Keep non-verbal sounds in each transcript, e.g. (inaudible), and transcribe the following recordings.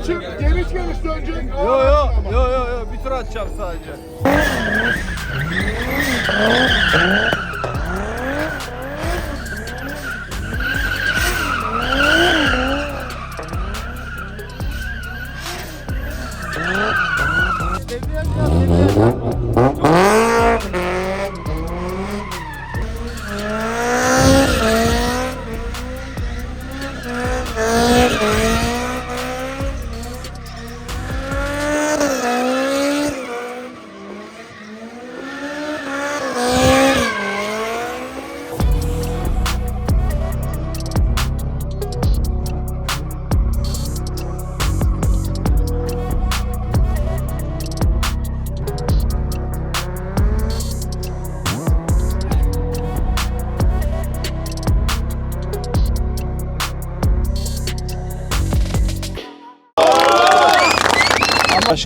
açın. Geniş geniş dönecek. Yo yo yo yo yo bir tur atacağım sadece.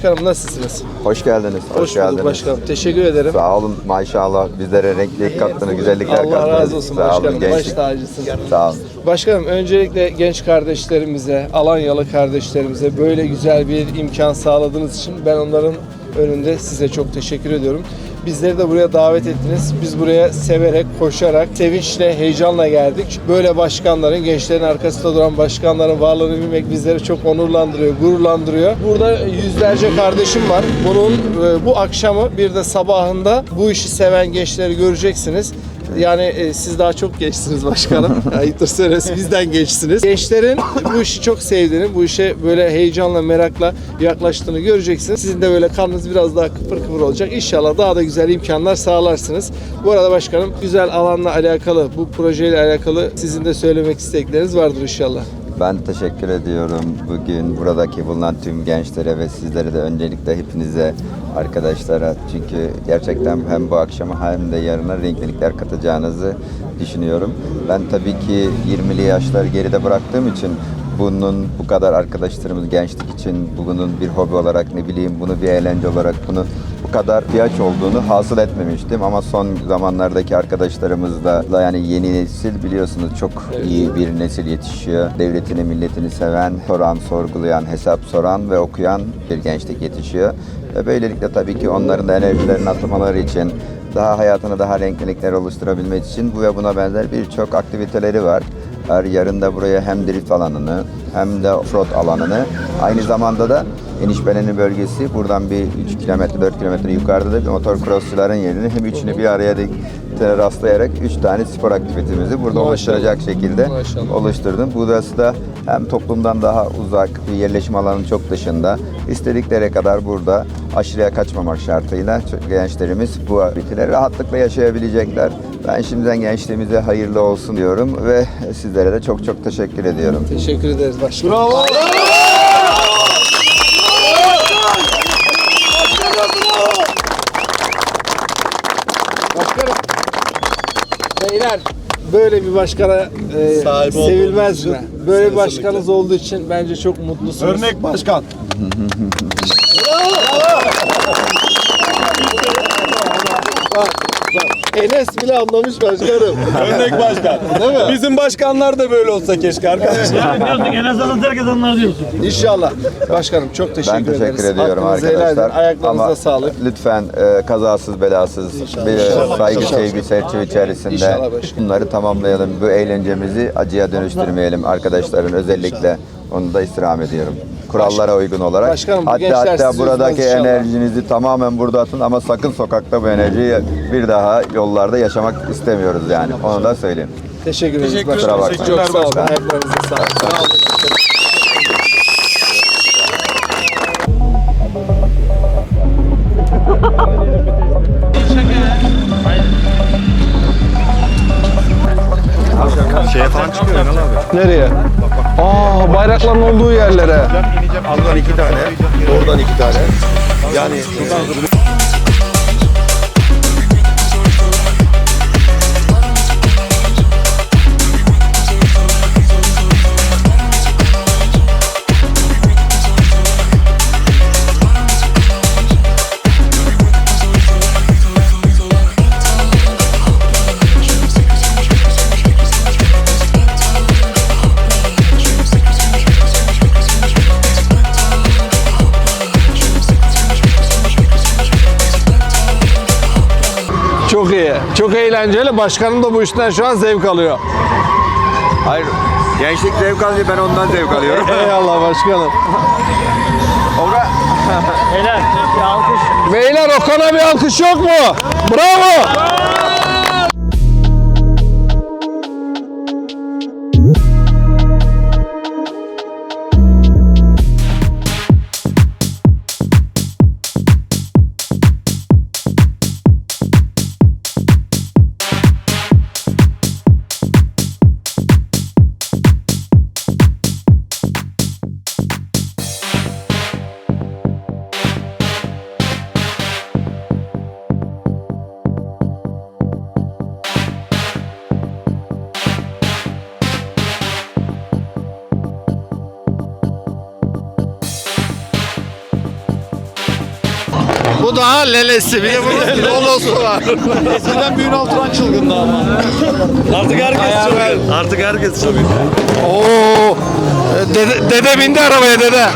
Başkanım nasılsınız? Hoş geldiniz. Hoş, Hoş bulduk geldiniz. başkanım. Teşekkür ederim. Sağ olun maşallah bizlere renklilik kattınız, güzellikler kattınız. Allah razı olsun Sağ olun başkanım. Baş gençlik. tacısın. Sağ olun. Başkanım öncelikle genç kardeşlerimize, Alanyalı kardeşlerimize böyle güzel bir imkan sağladığınız için ben onların önünde size çok teşekkür ediyorum. Bizleri de buraya davet ettiniz. Biz buraya severek, koşarak, sevinçle, heyecanla geldik. Böyle başkanların, gençlerin arkasında duran başkanların varlığını bilmek bizleri çok onurlandırıyor, gururlandırıyor. Burada yüzlerce kardeşim var. Bunun e, bu akşamı bir de sabahında bu işi seven gençleri göreceksiniz. Yani e, siz daha çok gençsiniz başkanım. (laughs) Ayıptır söylesin bizden gençsiniz. Gençlerin bu işi çok sevdiğini, bu işe böyle heyecanla, merakla yaklaştığını göreceksiniz. Sizin de böyle karnınız biraz daha kıpır kıpır olacak. İnşallah daha da güzel imkanlar sağlarsınız. Bu arada başkanım güzel alanla alakalı, bu projeyle alakalı sizin de söylemek istekleriniz vardır inşallah. Ben teşekkür ediyorum bugün buradaki bulunan tüm gençlere ve sizlere de öncelikle hepinize arkadaşlara çünkü gerçekten hem bu akşama hem de yarına renklilikler katacağınızı düşünüyorum. Ben tabii ki 20'li yaşlar geride bıraktığım için bunun bu kadar arkadaşlarımız gençlik için bunun bir hobi olarak ne bileyim bunu bir eğlence olarak bunu bu kadar ihtiyaç olduğunu hasıl etmemiştim ama son zamanlardaki arkadaşlarımızla da yani yeni nesil biliyorsunuz çok iyi bir nesil yetişiyor. Devletini, milletini seven, soran, sorgulayan, hesap soran ve okuyan bir gençlik yetişiyor. Ve böylelikle tabii ki onların da enerjilerini atmaları için daha hayatını daha renklilikler oluşturabilmek için bu ve buna benzer birçok aktiviteleri var. Her yarın da buraya hem drift alanını hem de offroad alanını aynı zamanda da Enişbele'nin bölgesi. Buradan bir 3 kilometre 4 kilometre yukarıda da bir motor crossçuların yerini hem üçünü bir araya de rastlayarak 3 tane spor aktivitemizi burada Maşallah. oluşturacak şekilde Maşallah. oluşturdum. Burası da hem toplumdan daha uzak bir yerleşim alanının çok dışında istedikleri kadar burada aşırıya kaçmamak şartıyla gençlerimiz bu aktiviteleri rahatlıkla yaşayabilecekler. Ben şimdiden gençliğimize hayırlı olsun diyorum ve sizlere de çok çok teşekkür ediyorum. Teşekkür ederiz başkanım. Bravo. Başkanım. Beyler böyle bir başkana e, Sahibi sevilmez olduğunuz mi? Böyle bir başkanınız olduğu için bence çok mutlusunuz. Örnek başkan. Enes bile anlamış başkanım. Örnek başkan. Değil mi? Bizim başkanlar da böyle olsa keşke arkadaşlar. diyorsun en azından herkes anlar diyorsun. İnşallah. Başkanım çok teşekkür Ben teşekkür ederiz. ediyorum edin. arkadaşlar. Ayaklarınıza Ama sağlık. lütfen e, kazasız belasız bir saygı sevgi çerçeve içerisinde İnşallah bunları tamamlayalım. Bu eğlencemizi acıya dönüştürmeyelim arkadaşların özellikle. Onu da istirham ediyorum. Kurallara uygun olarak. Başkanım, bu hatta gençler hatta sizi buradaki üzmez inşallah. enerjinizi tamamen burada atın ama sakın sokakta bu enerjiyi bir daha yollarda yaşamak istemiyoruz yani. Onu da söyleyeyim. Teşekkür ederiz Teşekkür başkanım. ederim. Çok sağ olun. Teşekkürler Ayaklarınıza sağlık. Sağ olun. Bayrakların olduğu yerlere. Buradan iki tane, oradan iki tane. Yani şuradan Çok eğlenceli. Başkanım da bu işten şu an zevk alıyor. Hayır. Gençlik zevk alıyor ben ondan zevk alıyorum. (laughs) Eyvallah başkanım. Helal. Bir alkış. Beyler Okan'a bir alkış yok mu? Bravo. Bu daha lelesi. Bir de bunun (laughs) lolosu var. Eskiden bir Ünal Turan çılgındı ama. Artık herkes çılgın. Artık herkes çılgın. Oo. Dede, dede bindi arabaya dede.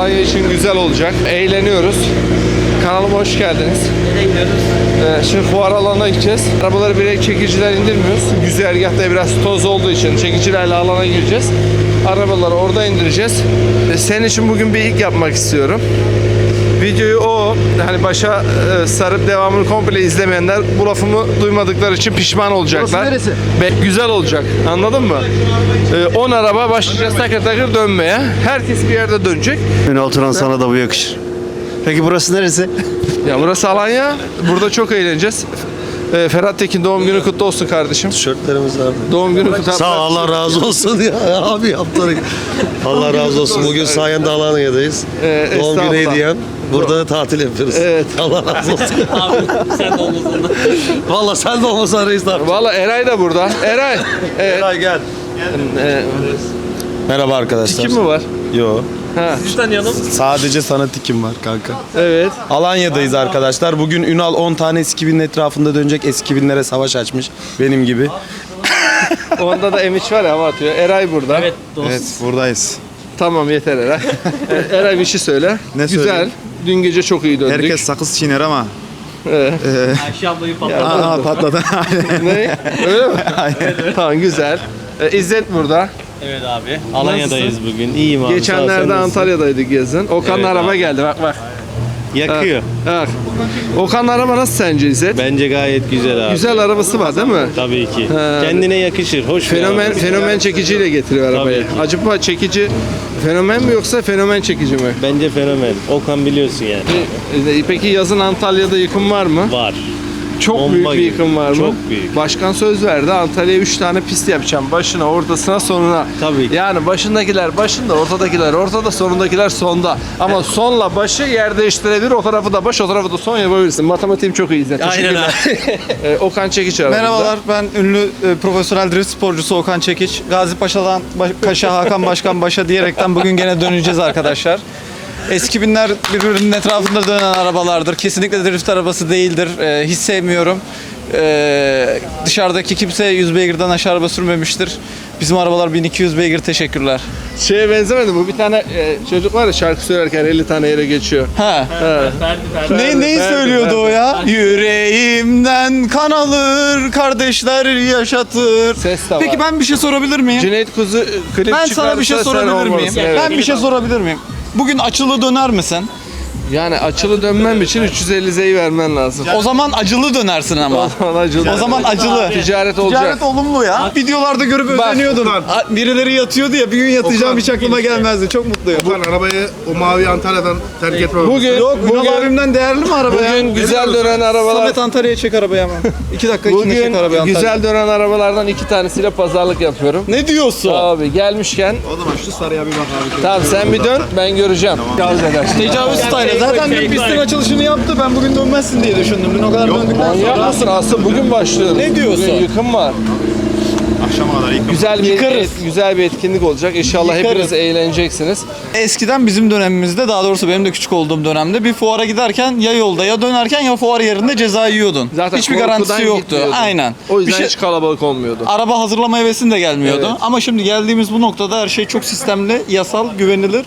Alanya için güzel olacak. Eğleniyoruz. Kanalıma hoş geldiniz. Nereye gidiyoruz? Ee, şimdi fuar alanına gideceğiz. Arabaları direkt çekiciler indirmiyoruz. Güzergahta biraz toz olduğu için çekicilerle alana gireceğiz. Arabaları orada indireceğiz. Ee, senin için bugün bir ilk yapmak istiyorum. Videoyu o hani başa e, sarıp devamını komple izlemeyenler bu lafımı duymadıkları için pişman olacaklar. neresi? Be- güzel olacak. Anladın mı? 10 araba başlayacağız takır takır dönmeye. Herkes bir yerde dönecek. Ünal Turan sana da bu yakışır. Peki burası neresi? (laughs) Ya burası Alanya. Burada çok eğleneceğiz. Ee, Ferhat Tekin doğum günü kutlu olsun kardeşim. Tişörtlerimiz nerede? Doğum günü kutlu Sağ ol, Allah razı olsun ya (laughs) abi yaptın. Allah razı olsun. Bugün sayende Alanya'dayız. Ee, Doğum günü estağfurullah. hediyen. Burada tatil yapıyoruz. Evet. (laughs) Allah razı olsun. (laughs) Abi sen de olmasan. Valla sen de olmasan reis ne yapacaksın? Valla Eray da burada. Eray. (laughs) Evet. Eray gel. Ee, Merhaba arkadaşlar. kim mi var? Yo. Ha. Sizi tanıyalım. Sadece sana tikim var kanka. Evet. Alanya'dayız arkadaşlar. Bugün Ünal 10 tane eski binin etrafında dönecek. Eski binlere savaş açmış. Benim gibi. Onda da Emiç var ya hava atıyor. Eray burada. Evet dost. Evet buradayız. Tamam yeter Eray. Ee, Eray bir şey söyle. Ne Güzel. söyleyeyim? Dün gece çok iyi döndük. Herkes sakız çiğner ama. Evet. Ayşe ablayı patladı. Aa patladı. (laughs) ne? Öyle mi? (laughs) tamam güzel. Ee, İzzet burada. Evet abi. Alanya'dayız bugün. İyiyim abi. sağ ol, sen Geçenlerde nasılsın? Antalya'daydık yazın. Okan'ın Evet araba abi. geldi bak bak. Yakıyor. Bak. Okan'ın araba nasıl sence İzzet? Bence gayet güzel abi. Güzel arabası var değil mi? Tabii ki. He. Kendine yakışır. Hoş bir Fenomen araba. fenomen çekiciyle getiriyor arabayı. Tabii ki. Acaba çekici fenomen mi yoksa fenomen çekici mi? Bence fenomen. Okan biliyorsun yani. E, Peki yazın Antalya'da yıkım var mı? Var. Çok Bomba büyük bir gibi. yıkım var mı? Çok büyük. Başkan söz verdi Antalya'ya 3 tane pist yapacağım. Başına, ortasına, sonuna. Tabii ki. Yani başındakiler başında, ortadakiler ortada, sonundakiler sonda. Ama sonla başı yer değiştirebilir. O tarafı da baş, o tarafı da son yapabilirsin. Matematiğim çok iyi. Teşekkürler. Aynen abi. (laughs) Ee, Okan Çekiç aramızda. Merhabalar ben ünlü e, profesyonel drift sporcusu Okan Çekiç. Gazi Paşa'dan Baş- Kaş'a Hakan Başkan Baş'a diyerekten bugün gene döneceğiz arkadaşlar. Eski binler birbirinin etrafında dönen arabalardır. Kesinlikle drift arabası değildir. E, hiç sevmiyorum. E, dışarıdaki kimse 100 beygirden aşağı araba sürmemiştir. Bizim arabalar 1200 beygir teşekkürler. Şeye benzemedi bu. Bir tane e, çocuk var ya şarkı söylerken 50 tane yere geçiyor. Ha. Ferdi Ferdi. Ne, neyi Ferdi, söylüyordu o ya? Yüreğimden kan alır, kardeşler yaşatır. Ses de var. Peki ben bir şey sorabilir miyim? Cüneyt Kuzu e, klip Ben sana bir şey çıkarsa sen sorabilir miyim? olmalısın. Evet. Ben bir şey sorabilir miyim? Bugün açılı döner misin? Yani açılı dönmem için 350 Z'yi vermen lazım. O zaman acılı dönersin ama. acılı. O zaman acılı. Ticaret olacak. Ticaret olumlu ya. Videolarda görüp Bak, özeniyordum. A- Birileri yatıyordu ya bir gün yatacağım hiç aklıma gelmezdi. Çok mutluyum. Okan arabayı o mavi Antalya'dan terk etme. Bugün, Yok Ünal bugün, abimden değerli mi araba ya? bugün güzel dönen arabalar Samet Antalya'ya çek arabayı hemen. İki dakika içinde çek Bugün arabayı Antalya'ya. güzel dönen arabalardan iki tanesiyle pazarlık yapıyorum. Ne diyorsun? Abi gelmişken O zaman şu sarıya bir bak abi. tamam sen bir dön ben göreceğim. Tecavüz style. Zaten dün pistin açılışını yaptı. Ben bugün dönmezsin diye düşündüm. Dün o kadar döndükten Manyak sonra. mısın? Aslında bugün başlıyoruz. Ne diyorsun? Bugün yıkım var. Akşama kadar yıkım. Güzel bir Yıkarız. et- güzel bir etkinlik olacak. İnşallah Yıkarız. hepiniz eğleneceksiniz. Eskiden bizim dönemimizde daha doğrusu benim de küçük olduğum dönemde bir fuara giderken ya yolda ya dönerken ya fuar yerinde ceza yiyordun. Zaten Hiçbir korkudan garantisi yoktu. gitmiyordun. Aynen. O yüzden Bir şey- hiç kalabalık olmuyordu. araba hazırlama hevesin de gelmiyordu. Evet. Ama şimdi geldiğimiz bu noktada her şey çok sistemli, yasal, güvenilir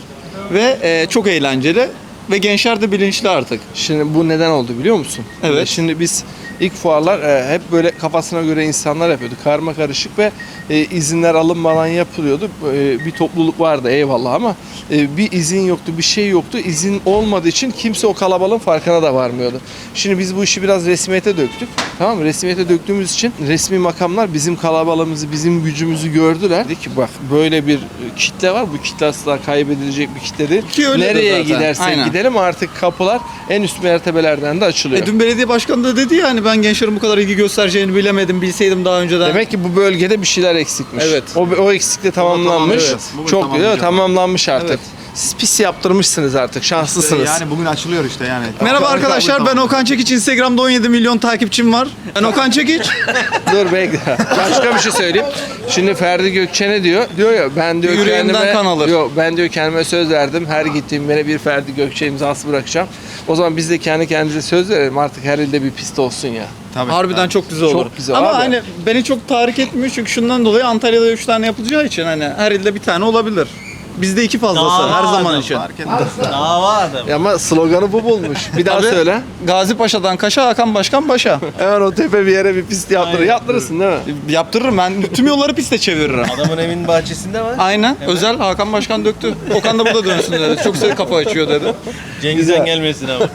ve e, çok eğlenceli ve gençler de bilinçli artık. Şimdi bu neden oldu biliyor musun? Evet. Şimdi biz ilk fuarlar e, hep böyle kafasına göre insanlar yapıyordu. Karma karışık ve e, izinler alınmadan yapılıyordu. E, bir topluluk vardı eyvallah ama e, bir izin yoktu, bir şey yoktu. İzin olmadığı için kimse o kalabalığın farkına da varmıyordu. Şimdi biz bu işi biraz resmiyete döktük. Tamam mı? Resmiyete döktüğümüz için resmi makamlar bizim kalabalığımızı, bizim gücümüzü gördüler. Dedi ki bak böyle bir kitle var. Bu kitle asla kaybedilecek bir kitle değil. Ki Nereye zaten. gidersek Aynen. gidelim artık kapılar en üst mertebelerden de açılıyor. E, dün belediye başkanı da dedi ya hani ben gençlerin bu kadar ilgi göstereceğini bilemedim, bilseydim daha önceden. Demek ki bu bölgede bir şeyler eksikmiş. Evet. O, o eksiklik de tamamlanmış. evet. Bugün Çok tamamlayacak. tamamlanmış artık. Evet. Siz pis yaptırmışsınız artık. Şanslısınız. Yani bugün açılıyor işte yani. Merhaba arkadaşlar ben Okan Çekiç. Instagram'da 17 milyon takipçim var. Ben Okan Çekiç. (laughs) Dur bekle. Başka bir şey söyleyeyim. Şimdi Ferdi Gökçe ne diyor? Diyor ya ben diyor Yüreğimden kendime kan alır. Yok ben diyor kendime söz verdim. Her gittiğim yere bir Ferdi Gökçe imzası bırakacağım. O zaman biz de kendi kendimize söz verelim. Artık her ilde bir pist olsun ya. Tabii. Harbiden çok güzel olur. Çok güzel Ama abi. hani beni çok tahrik etmiyor çünkü şundan dolayı Antalya'da 3 tane yapılacağı için hani her ilde bir tane olabilir. Bizde iki fazlası her zaman için. Fark etmez. Daha vardı. Ya Ama sloganı bu bulmuş. Bir daha Tabii. söyle. Gazi Paşa'dan Kaş'a, Hakan Başkan Baş'a. Hemen o tepe bir yere bir pist yaptırır. Yaptırırsın değil mi? Yaptırırım ben. Tüm yolları piste çeviririm. Adamın evinin bahçesinde var. Aynen. Özel Hakan Başkan döktü. Okan da burada dönsün dedi. Çok sevdi kafa açıyor dedi. Cengiz'den gelmesin ama.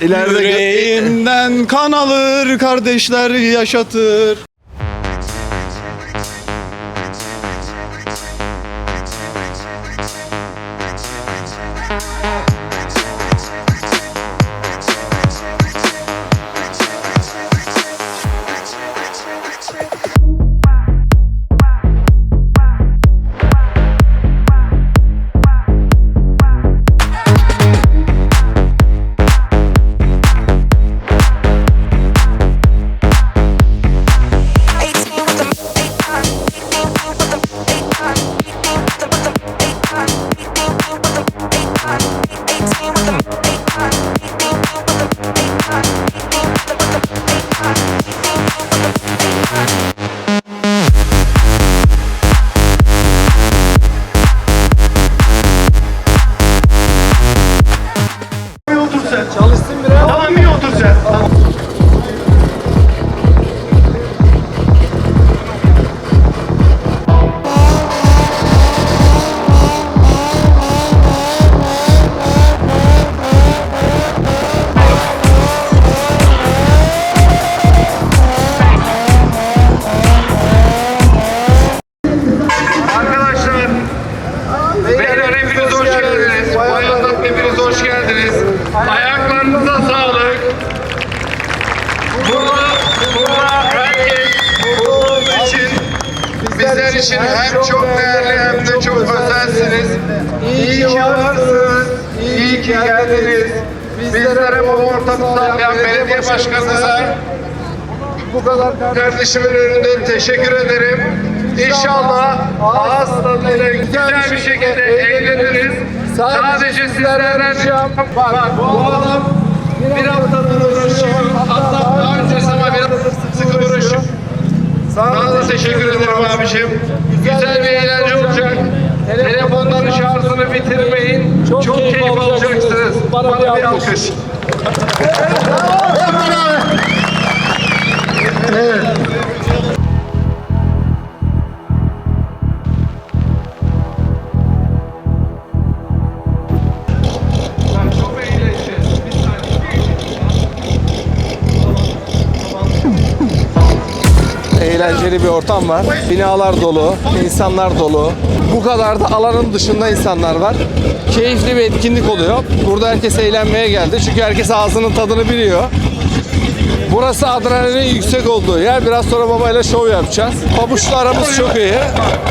İleride Yüreğimden kan alır, kardeşler yaşatır. Kardeşimin önünde teşekkür ederim. İnşallah ağız tadıyla güzel bir şekilde eğleniriz. Sadece sizlerden ricam bak bu adam bir haftadır uğraşıyor. Hatta daha öncesi ama biraz sıkı uğraşıyor. Sana da teşekkür ederim abiciğim. Güzel bir eğlence olacak. Telefonların şarjını bitirmeyin. Çok, keyif alacaksınız. Bana bir alkış. (laughs) eğlenceli bir ortam var. Binalar dolu, insanlar dolu. Bu kadar da alanın dışında insanlar var. Keyifli bir etkinlik oluyor. Burada herkes eğlenmeye geldi. Çünkü herkes ağzının tadını biliyor. Burası adrenalin yüksek olduğu yer. Biraz sonra babayla şov yapacağız. Pabuçla aramız çok iyi.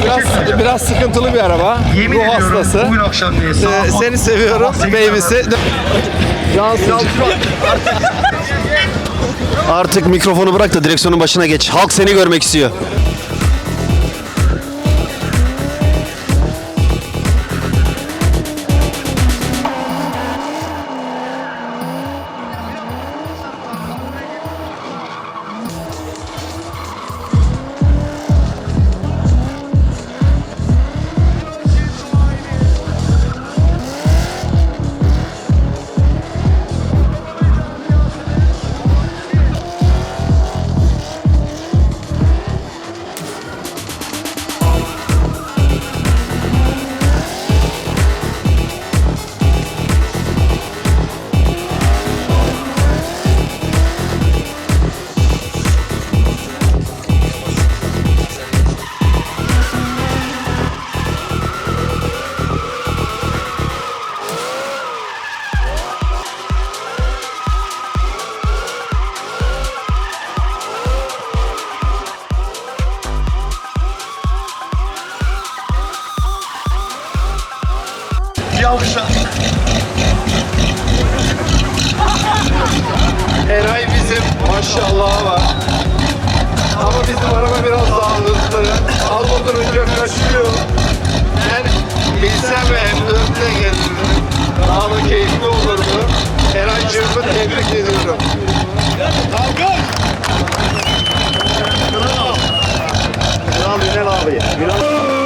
Biraz biraz sıkıntılı bir araba. Ruh hastası. Ee, seni seviyorum. Baby'si. Cansın. Artık mikrofonu bırak da direksiyonun başına geç. Halk seni görmek istiyor. Eray bizim maşallah var. Ama bizim araba biraz daha hızlı. Al oturunca kaçıyor. Ben bilsem hem önde getiririm. Daha da keyifli olurdu. Eray'cığımı tebrik ediyorum. Ünal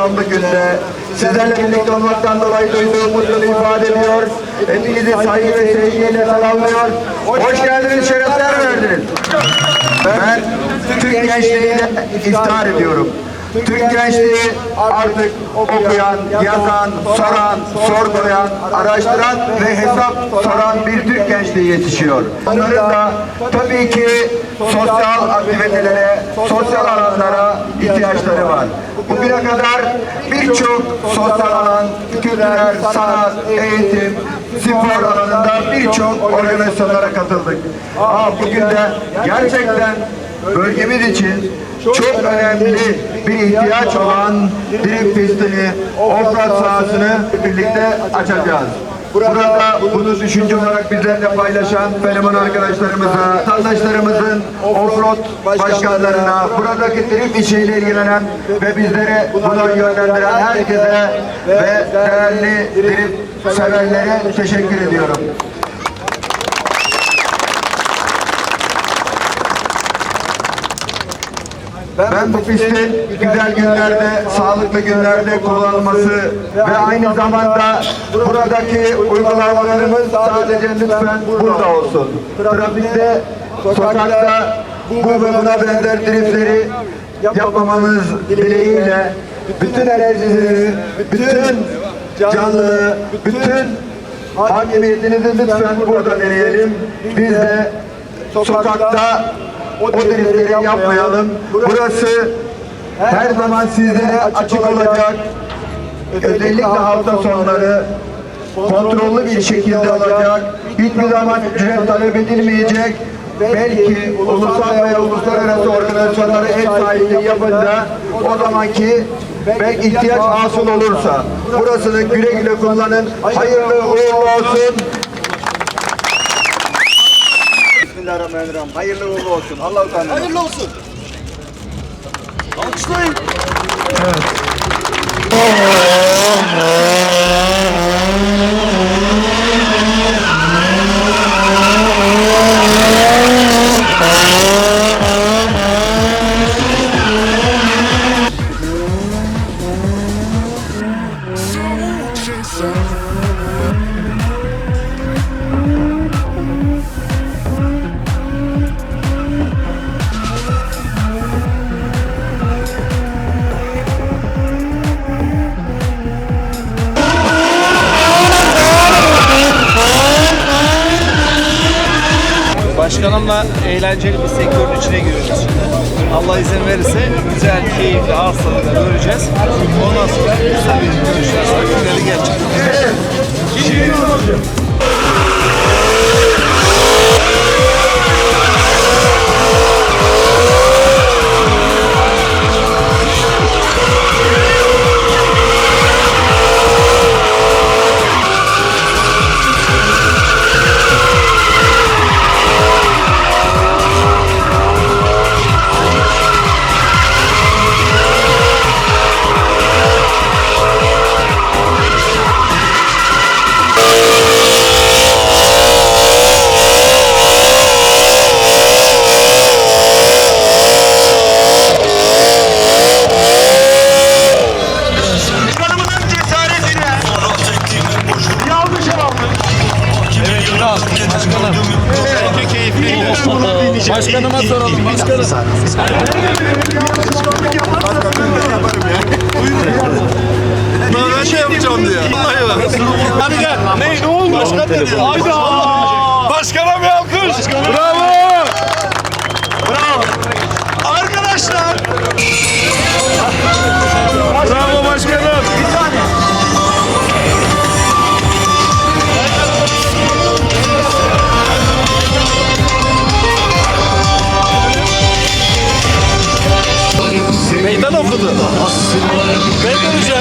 anlamlı günde sizlerle birlikte olmaktan dolayı duyduğum mutluluğu ifade ediyor. Hepinizi saygı ve sevgiyle selamlıyor. Hoş geldiniz, şerefler verdiniz. Ben Türk gençliğiyle iftihar ediyorum. Türk gençliği artık okuyan, yazan, soran, sorgulayan, araştıran ve hesap soran bir Türk gençliği yetişiyor. Onların da tabii ki sosyal aktivitelere, sosyal alanlara ihtiyaçları var. Bugüne kadar birçok sosyal alan, kültürel, sanat, eğitim, spor alanında birçok organizasyonlara katıldık. Aa, bugün de gerçekten bölgemiz için çok önemli bir ihtiyaç olan drift pistini, offroad sahasını birlikte açacağız. Burada bunu düşünce olarak bizlerle paylaşan fenomen arkadaşlarımıza, vatandaşlarımızın offroad başkanlarına, buradaki drift işiyle ilgilenen ve bizleri buna yönlendiren herkese ve değerli drift severlere teşekkür ediyorum. Ben bu pistin güzel günlerde, sağlıklı günlerde kullanılması ve aynı zamanda buradaki uygulamalarımız sadece lütfen burada olsun. Trafikte, sokakta bu ve buna benzer driftleri yapmamamız dileğiyle bütün enerjileri, bütün canlılığı, bütün hakimiyetinizi lütfen burada deneyelim. Biz de sokakta o driftleri yapmayalım. Burası her zaman sizlere açık olacak. Özellikle hafta sonları kontrollü bir şekilde alacak, hiçbir zaman ücret talep edilmeyecek, belki ulusal veya uluslararası organizasyonlara ev sahipliği yapınca o zamanki belki ihtiyaç hasıl olursa burasını güle güle kullanın. Hayırlı uğurlu olsun. Bismillahirrahmanirrahim. Hayırlı uğurlu olsun. Allah utandırmasın. Hayırlı olsun. Alkışlayın. Başkanımla eğlenceli bir sektörün içine giriyoruz şimdi. Allah izin verirse güzel, keyifli, tadıyla göreceğiz. Ondan sonra güzel bir görüşler Bem, Bem,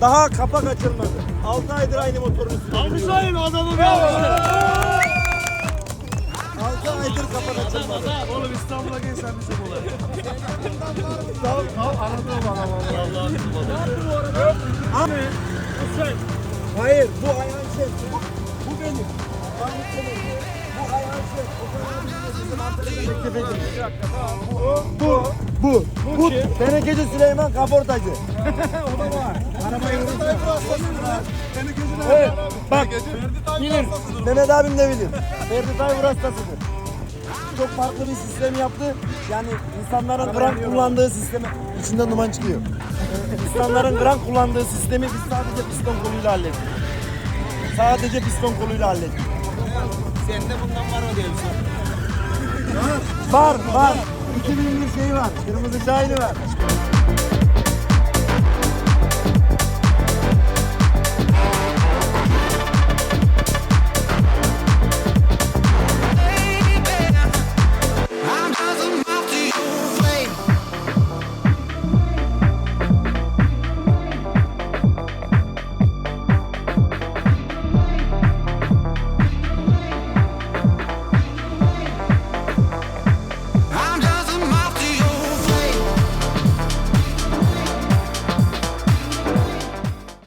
Daha kapak açılmadı. 6 aydır aynı motorunu sürüyor. Alkışlayın adamı be. 6 aydır kapak açılmadı. Oğlum İstanbul'a gel sen bize bulalım. Tamam, tamam anladım adamı. Allah'ım. Abi, bu sen. Hayır, bu ayağın şey. Bu, bu benim. Ben bu senin. Bu ayağın şey. O zaman biz bizim antrenörü teklif edin. Bu, bu, bu. Bu, Tenekeci Süleyman kaportacı. (laughs) o da var. Evet, bak, bilir. Mehmet abim de bilir. Ferdi Tayfur hastasıdır. Çok farklı bir sistem yaptı. Yani insanların krank kullandığı sistemi içinden duman çıkıyor. İnsanların krank kullandığı sistemi biz sadece piston koluyla hallettik. Sadece piston koluyla hallettik. Sende bundan var mı diyorsun? Var, var. 2001 şeyi var. Kırmızı şahini var.